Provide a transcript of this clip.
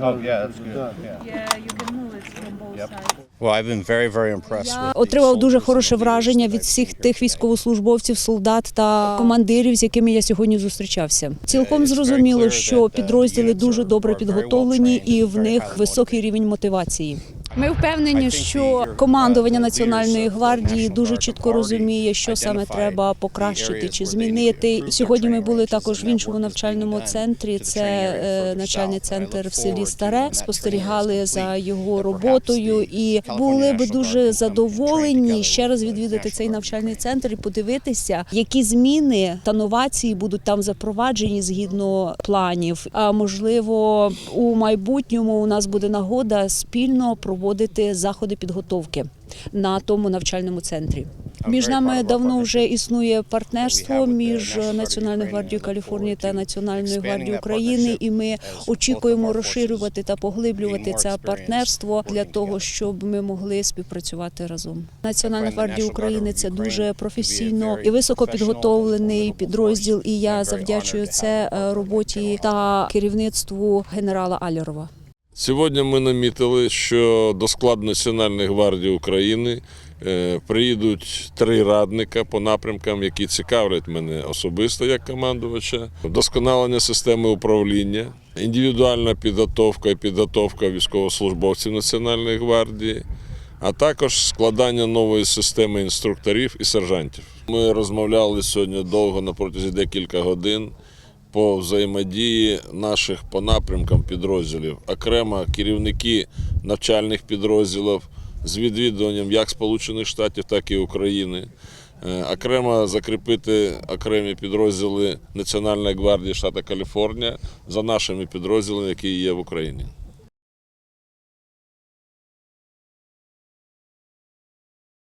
Oh, yeah, that's good. Yeah. Yeah, you can move it from both sides. Well, I've been very, very impressed Я with the отримав дуже хороше враження від всіх тих with. військовослужбовців, солдат та командирів, з якими я сьогодні зустрічався. Цілком зрозуміло, що that, uh, підрозділи дуже добре підготовлені і and в них високий рівень мотивації. Ми впевнені, що командування uh, Національної of the гвардії дуже чітко розуміє, що саме треба покращити чи змінити. Сьогодні ми були також в іншому навчальному центрі. Це е, навчальний центр в селі Старе. Спостерігали за його роботою і були би дуже задоволені ще раз відвідати цей навчальний центр і подивитися, які зміни та новації будуть там запроваджені згідно планів. А можливо, у майбутньому у нас буде нагода спільно проводити заходи підготовки на тому навчальному центрі. Між нами давно вже існує партнерство між Національною гвардією Каліфорнії та Національною гвардією України, і ми очікуємо розширювати та поглиблювати це партнерство для того, щоб ми могли співпрацювати разом. Національна гвардія України це дуже професійно і високо підготовлений підрозділ. І я завдячую це е, роботі та керівництву генерала Алєрова. Сьогодні ми намітили, що до складу Національної гвардії України е, приїдуть три радника по напрямкам, які цікавлять мене особисто як командувача, вдосконалення системи управління, індивідуальна підготовка і підготовка військовослужбовців Національної гвардії, а також складання нової системи інструкторів і сержантів. Ми розмовляли сьогодні довго на протязі декілька годин по взаємодії наших по напрямкам підрозділів, окремо керівники навчальних підрозділів з відвідуванням як Сполучених Штатів, так і України. Е, Окремо закріпити окремі підрозділи Національної гвардії штату Каліфорнія за нашими підрозділами, які є в Україні.